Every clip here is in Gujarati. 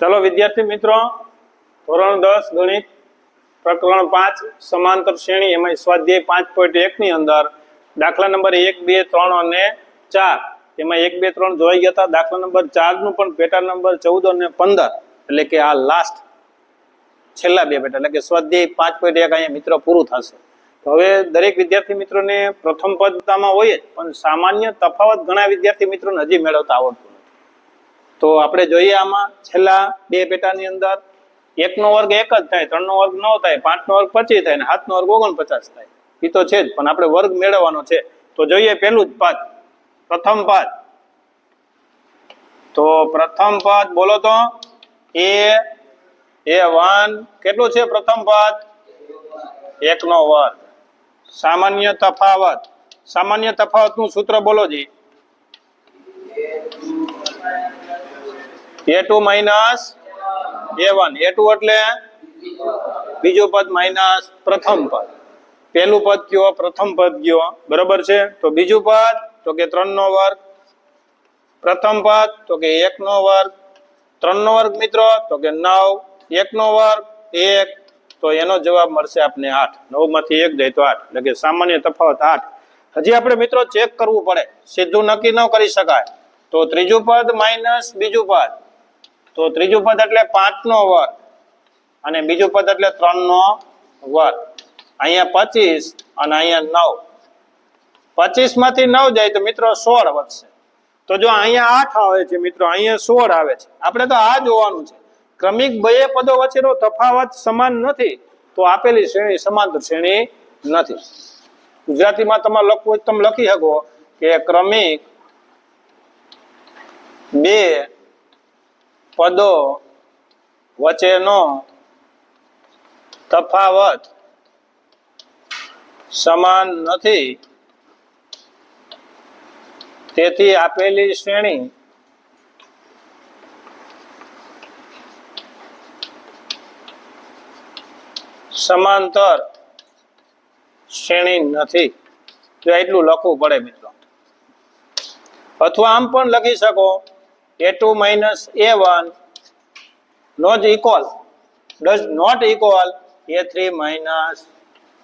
ચલો વિદ્યાર્થી મિત્રો, ધોરણ દસ ગણિત પ્રકરણ પાંચ, સમાંતર શ્રેણી, એમાં સ્વાધ્યાય પાંચ પોઈન્ટ એક ની અંદર દાખલા નંબર એક, બે, ત્રણ અને ચાર. એમાં એક, બે, ત્રણ જોઈ ગયા હતા. દાખલા નંબર ચારનું પણ પેટા નંબર ચૌદ અને પંદર. એટલે કે આ લાસ્ટ છેલ્લા બે પેટા. એટલે કે સ્વાધ્યાય પાંચ પોઈન્ટ એક અહીંયા મિત્રો પૂરું થશે. હવે દરેક વિદ્યાર્થી મિત્રોને પ્રથમ પદતામાં હોય જ, પણ સામાન્ય તફાવત ઘણા વિદ્યાર્થી મિત્રોને હજી મેળવતા આવડતું તો આપણે જોઈએ આમાં છેલ્લા બે પેટાની અંદર એકનો વર્ગ એક જ થાય, ત્રણનો વર્ગ નવ થાય, પાંચનો વર્ગ પચીસ થાય અને સાતનો વર્ગ ઓગણપચાસ થાય. એ તો છે જ, પણ આપણે વર્ગ મેળવવાનો છે. તો જોઈએ પેલું જ પદ. પ્રથમ પદ. તો પ્રથમ પદ બોલો તો. એ એ વન. કેટલું છે પ્રથમ પદ? એકનો વર્ગ. સામાન્ય તફાવત. સામાન્ય તફાવતનું સૂત્ર બોલો જી. A two minus a one a two એટલે બીજું પદ માઇનસ પ્રથમ પદ. પહેલું પદ કયો? પ્રથમ પદ કયો? બરાબર છે? તો બીજું પદ, તો કે ત્રણ નો વર્ગ. પ્રથમ પદ, તો કે એક નો વર્ગ. ત્રણ નો વર્ગ મિત્રો, તો કે નવ. એક નો વર્ગ, એક. તો એનો જવાબ મળશે આપને આઠ. નવમાંથી એક જાય તો આઠ. એટલે કે સામાન્ય તફાવત આઠ. હજી આપણે મિત્રો ચેક કરવું પડે. સીધું નક્કી ન કરી શકાય. તો ત્રીજું પદ માઇનસ બીજું પદ. તો ત્રીજું પદ એટલે પાંચ નો વર્ગ અને બીજું પદ એટલે ત્રણ નો વર્ગ. અહીંયા પચીસ અને અહીંયા નવ. પચીસમાંથી નવ જાય તો મિત્રો સોળ વધશે. તો જો અહીંયા આઠ આવે છે મિત્રો, અહીંયા સોળ આવે છે. આપણે તો આ જોવાનું છે. ક્રમિક બે પદો વચ્ચેનો તફાવત સમાન નથી, તો આપેલી શ્રેણી સમાંતર શ્રેણી નથી. ગુજરાતીમાં તમારે લખવું તમે લખી શકો કે ક્રમિક બે પદો વચ્ચેનો તફાવત સમાન નથી. તેથી આપેલી શ્રેણી સમાંતર શ્રેણી નથી. તો એટલું લખવું પડે મિત્રો. અથવા આમ પણ લખી શકો. A two minus a one not equal does not equal a three minus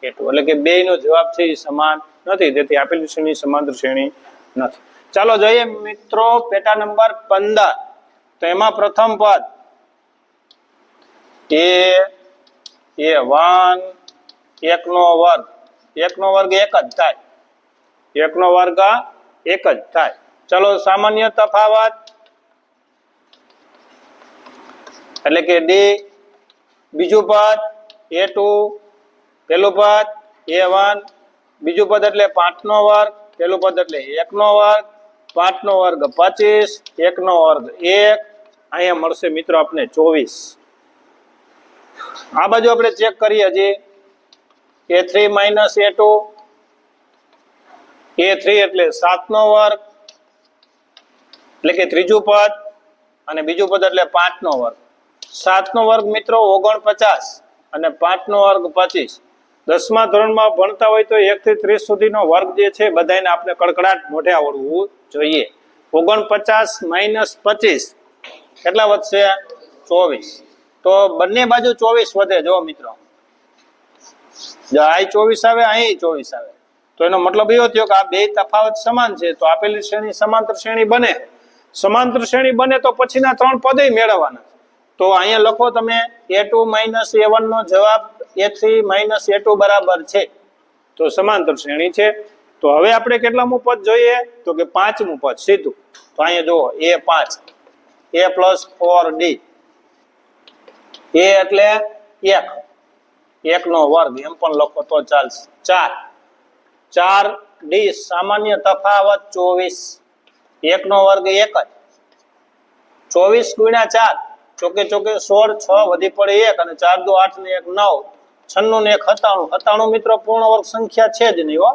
a two એટલે કે બે નો જવાબ છે સમાન નથી. તેથી આપેલી શ્રેણી સમાંતર શ્રેણી નથી. ચાલો જોઈએ મિત્રો પેટા નંબર પંદર. તો એમાં પ્રથમ પદ એ એ વન એકનો વર્ગ. એકનો વર્ગ એક જ થાય. એકનો વર્ગ એક જ થાય. ચલો સામાન્ય તફાવત. એટલે કે ડી બીજું પદ એ ટુ પેલું પદ એ વન બીજું પદ એટલે પાંચનો વર્ગ પેલું પદ એટલે એકનો વર્ગ, પાંચનો વર્ગ પચીસ, એકનો વર્ગ એક. અહીંયા મળશે મિત્રો આપણે ચોવીસ. આ બાજુ આપણે ચેક કરીએ હજી. A three minus a two a three એટલે સાતનો વર્ગ. એટલે કે ત્રીજું પદ અને બીજું પદ એટલે પાંચનો વર્ગ. સાતનો વર્ગ મિત્રો ઓગણપચાસ અને પાંચનો વર્ગ પચીસ. દસમા ધોરણમાં ભણતા હોય તો એકથી ત્રીસ સુધીનો વર્ગ જે છે બધાને આપણે કડકડાટ મોઢે આવડવું જોઈએ. ઓગણપચાસ માઇનસ પચીસ કેટલા વધશે? ચોવીસ. તો બંને બાજુ ચોવીસ વધે. જો મિત્રો. જો અહીં ચોવીસ આવે અહીં ચોવીસ આવે. તો એનો મતલબ એવો થયો કે આ બે તફાવત સમાન છે. તો આપેલી શ્રેણી સમાંતર શ્રેણી બને. સમાંતર શ્રેણી બને તો પછીના ત્રણ પદે મેળવવાના તો અહીંયા લખો તમે એ ટુ માઇનસ એ નો જવાબ a three minus a two બરાબર છે. તો સમાંતર શ્રેણી છે. તો હવે આપણે કેટલામું પદ જોઈએ? તો કે પાંચમું પદ સીધું. તો અહીંયા જુઓ એ પાંચ a plus four d a એટલે એક એકનો વર્ગ, એમ પણ લખો તો ચાલશે. ચાર ચાર ડી સામાન્ય તફાવત ચોવીસ. એકનો વર્ગ એક જ. ચોવીસ ગુણ્યા ચાર ચોકે ચોકે સોળ, છ વધી પડે એક અને ચાર દો આઠ ને એક નવ, છન્નું ને એક સત્તાણું. સત્તાણું મિત્રો પૂર્ણ વર્ગ સંખ્યા છે જ નહીં હો.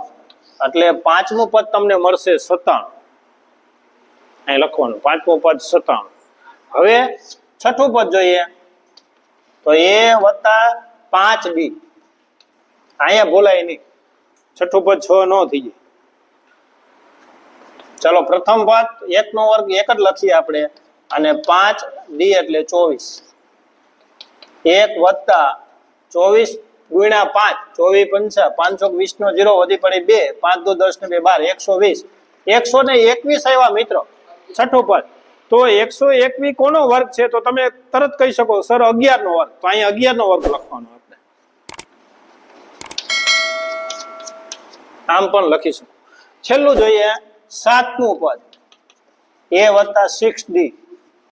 એટલે પાંચમું પદ તમને મળશે સત્તાણું. અહીં લખવાનું, પાંચમું પદ સત્તાણું. હવે છઠ્ઠું પદ જોઈએ. તો એ વત્તા પાંચ બી. અહીંયા બોલાય નહીં. છઠ્ઠું પદ છ ન થઈ જાય. ચાલો, પ્રથમ પદ એક નો વર્ગ એક જ લખીએ આપણે. અને પાંચ ડી એટલે ચોવીસ. એક વત્તા ચોવીસ ગુણ્યા પાંચ, ચોવીસ પંચા, પાંચસો વીસ નો જીરો વધી પડી બે, પાંચ દો દસ ને બે બાર, એકસો વીસ. એકસો ને એકવીસ આવ્યા મિત્રો છઠ્ઠું પદ તો એકસો એકવી કોનો વર્ગ છે? તો તમે તરત કહી શકો, સર અગિયાર નો વર્ગ. તો અહીંયા અગિયાર નો વર્ગ લખવાનો આપણે. આમ પણ લખીશું. છેલ્લું જોઈએ સાતમું પદ. એ વત્તા સિક્સ ડી